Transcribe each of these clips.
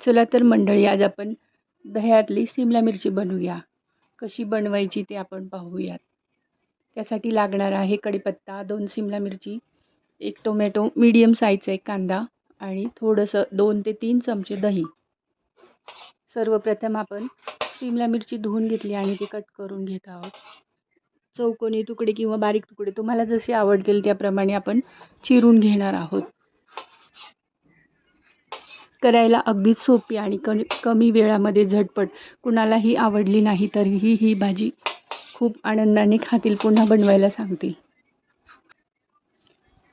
चला तर मंडळी आज आपण दह्यातली सिमला मिरची बनवूया. कशी बनवायची ते आपण पाहूयात. त्यासाठी लागणार आहे कढीपत्ता दोन सिमला मिरची एक टोमॅटो मीडियम साईजचा एक कांदा आणि थोडंसं दोन ते तीन चमचे दही. सर्वप्रथम आपण सिमला मिरची धुवून घेतली आणि ती कट करून घेत आहोत. चौकोनी तुकडे किंवा बारीक तुकडे तुम्हाला जसे आवडतील त्याप्रमाणे आपण चिरून घेणार आहोत. करायला अगदीच सोपी आणि क कमी वेळामध्ये झटपट. कुणालाही आवडली नाही तरीही ही भाजी खूप आनंदाने खातील पुन्हा बनवायला सांगतील.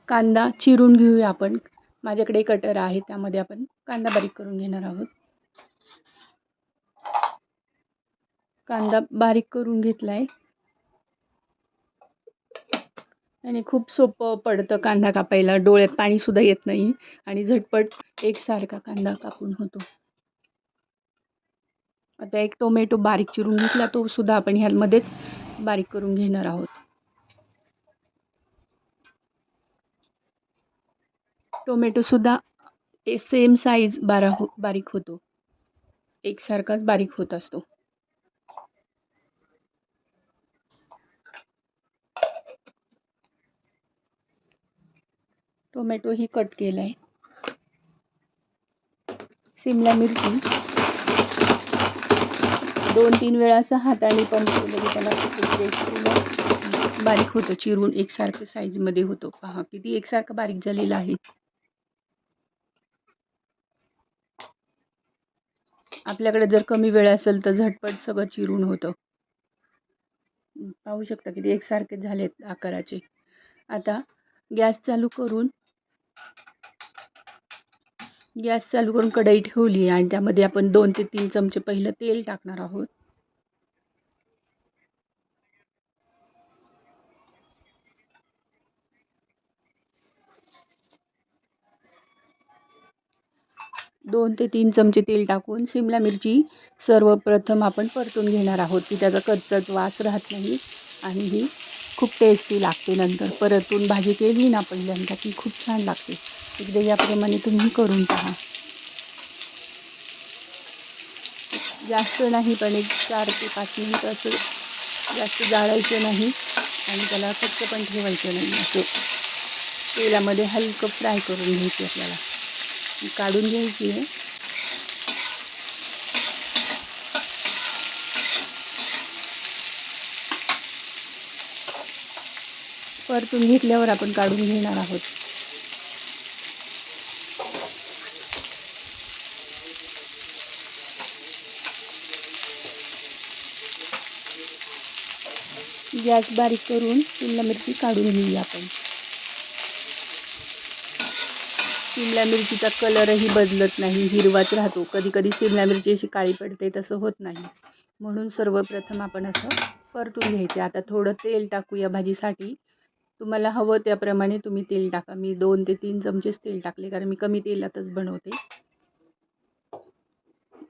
कांदा चिरून घेऊया आपण. माझ्याकडे कटर आहे त्यामध्ये आपण कांदा बारीक करून घेणार आहोत. कांदा बारीक करून घेतला आहे आणि खूप सोपं पडतं कांदा कापायला. डोळ्यात पाणीसुद्धा येत नाही आणि झटपट एकसारखा कांदा कापून होतो. आता एक टोमॅटो बारीक चिरून घेतला तो सुद्धा आपण ह्यामध्येच बारीक करून घेणार आहोत. टोमॅटोसुद्धा सेम साईज बारा हो बारीक होतो. एकसारखाच बारीक होत असतो. टोमॅटो ही कट केला आहे सिमला मिरची. दोन तीन वेळा असं हाताने पंप केलं की त्याला बारीक होतं. चिरून एकसारखं साईजमध्ये होतो. पहा किती एकसारखं बारीक झालेलं आहे. आपल्याकडे जर कमी वेळ असेल तर झटपट सगळं चिरून होतं. पाहू शकता किती एकसारखे झालेत आकाराचे. आता गॅस चालू करून गॅस चालू करून कढई ठेवली आणि त्यामध्ये आपण दोन ते तीन चमचे पहिलं तेल टाकणार आहोत. दोन ते तीन चमचे तेल टाकून सिमला मिरची सर्वप्रथम आपण परतून घेणार आहोत की त्याचा कच्चाच वास राहत नाही आणि ही खूप टेस्टी लागते नंतर. परतून भाजी केली ना पहिल्यांदा की खूप छान लागते. एकदा याप्रमाणे तुम्ही करून पहा. जास्त नाही पण एक चार ते पाच मिनिट असं जास्त जाळायचं नाही. आणि त्याला कच्चं पण ठेवायचं नाही. असं तेलामध्ये हलकं फ्राय करून घ्यायची आपल्याला. काढून घ्यायची आहे. परतून घेतल्यावर आपण काढून घेणार आहोत. गॅस बारीक करून शिमला मिरची काढून घेऊया आपण. शिमला मिरचीचा कलरही बदलत नाही हिरवाच राहतो. कधी कधी शिमला मिरची अशी काळी पडते तसं होत नाही. म्हणून सर्वप्रथम आपण असं परतून घ्यायचे. आता थोडं तेल टाकूया भाजीसाठी. तुम्हाला हवं त्याप्रमाणे तुम्ही तेल टाका. मी दोन ते तीन चमचेच तेल टाकले कारण मी कमी तेलातच बनवते.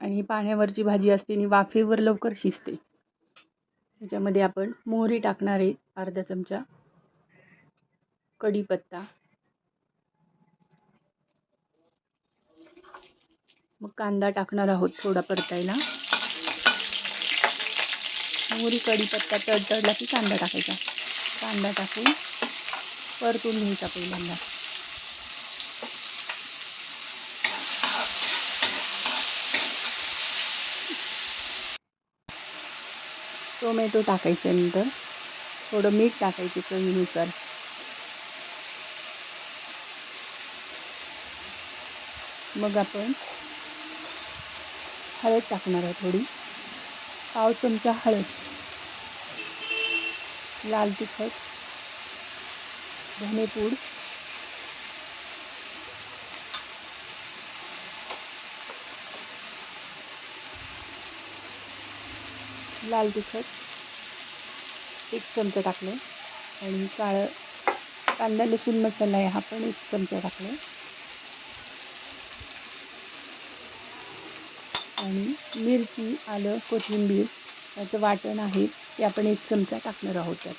आणि पाण्यावरची भाजी असते आणि वाफेवर लवकर शिजते. त्याच्यामध्ये आपण मोहरी टाकणार आहे अर्धा चमचा. कढीपत्ता. मग कांदा टाकणार आहोत थोडा परतायला. मोहरी कढीपत्ता तडतडला की कांदा टाकायचा. कांदा टाकून परतून घ्यायचा पहिल्यांदा. टोमॅटो टाकायचे नंतर थोडं मीठ टाकायचं चवीनुसार. मग आपण हळद टाकणार आहे थोडी. पाव चमचा हळद. लाल तिखट. धनेपूड. लाल तिखट. एक चमचा टाकले. आणि काळं कांदा लसूण मसाला आहे हा पण एक चमचा टाकला. आणि मिरची आलं कोथिंबीर याचं वाटण आहे ते आपण एक चमचा टाकणार आहोत त्यात.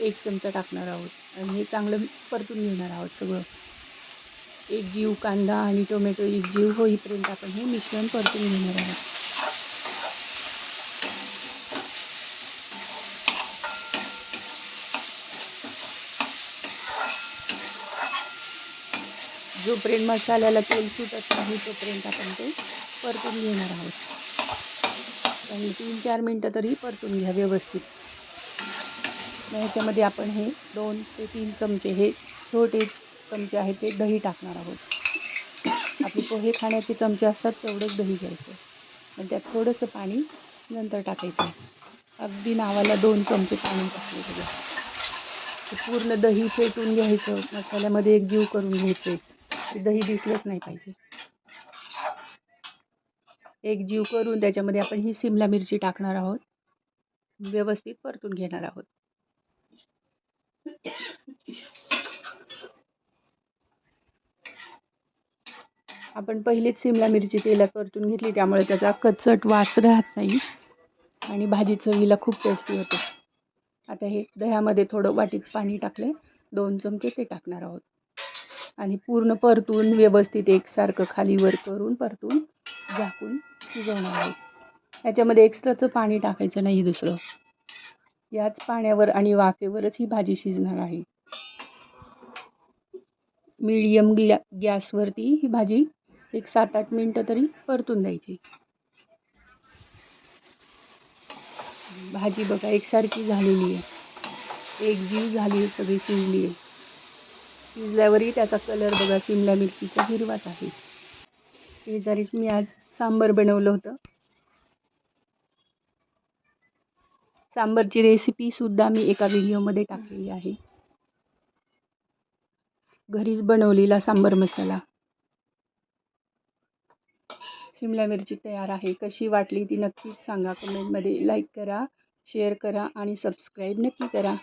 एक चमचा टाकणार आहोत. आणि हे चांगलं परतून घेणार आहोत सगळं. एक जीव कांदा आणि टोमॅटो एक जीव होईपर्यंत आपण हे मिश्रण परतून घेणार आहोत. जोपर्यंत मसाल्याला तेल सुटत नाही तोपर्यंत आपण ते परतून घेणार आहोत. आणि तीन चार मिनटं तरी परतून घ्या व्यवस्थित. मग ह्याच्यामध्ये आपण हे दोन ते तीन चमचे हे छोटे चमचे आहेत ते दही टाकणार आहोत. आपले पोहे खाण्याचे चमचे असतात तेवढंच दही घ्यायचं. आणि त्यात थोडंसं पाणी नंतर टाकायचं. अगदी नावाला दोन चमचे पाणी टाकले सगळं पूर्ण दही फेटून घ्यायचं. मसाल्यामध्ये एक जीव करून घ्यायचं. दही दिसलंच नाही पाहिजे. एक जीव करून त्याच्यामध्ये आपण ही सिमला मिरची टाकणार आहोत. व्यवस्थित परतून घेणार आहोत. आपण पहिलीच सिमला मिरची तेला परतून घेतली त्यामुळे त्याचा कचट वास राहत नाही. आणि भाजी चवीला खूप टेस्टी होते. आता हे दह्यामध्ये थोडं वाटीत पाणी टाकले दोन चमचे ते टाकणार आहोत. आणि पूर्ण परतून व्यवस्थित एकसारखं खालीवर करून परतून झाकून शिजवणार आहोत. याच्यामध्ये एक्स्ट्राचं पाणी टाकायचं नाही दुसरं. याच पाण्यावर आणि वाफेवरच ही भाजी शिजणार आहे. मीडियम ग्लॅ गॅसवरती ही भाजी एक सात आठ मिनटं तरी परतून द्यायची. भाजी बघा एकसारखी झालेली आहे. एक जीव झाली आहे सगळी शिजली आहे. शिजल्यावरही त्याचा कलर बघा सिमला मिरचीचा हिरवाच आहे. शेजारीच मी आज सांबर बनवलं होतं. सांबरची रेसिपीसुद्धा मी एका व्हिडिओमध्ये टाकलेली आहे. घरीच बनवलेला सांबर मसाला. सिमला मिरची तयार आहे. कशी वाटली ती नक्कीच सांगा. कमेंटमध्ये लाईक करा शेअर करा आणि सबस्क्राईब नक्की करा.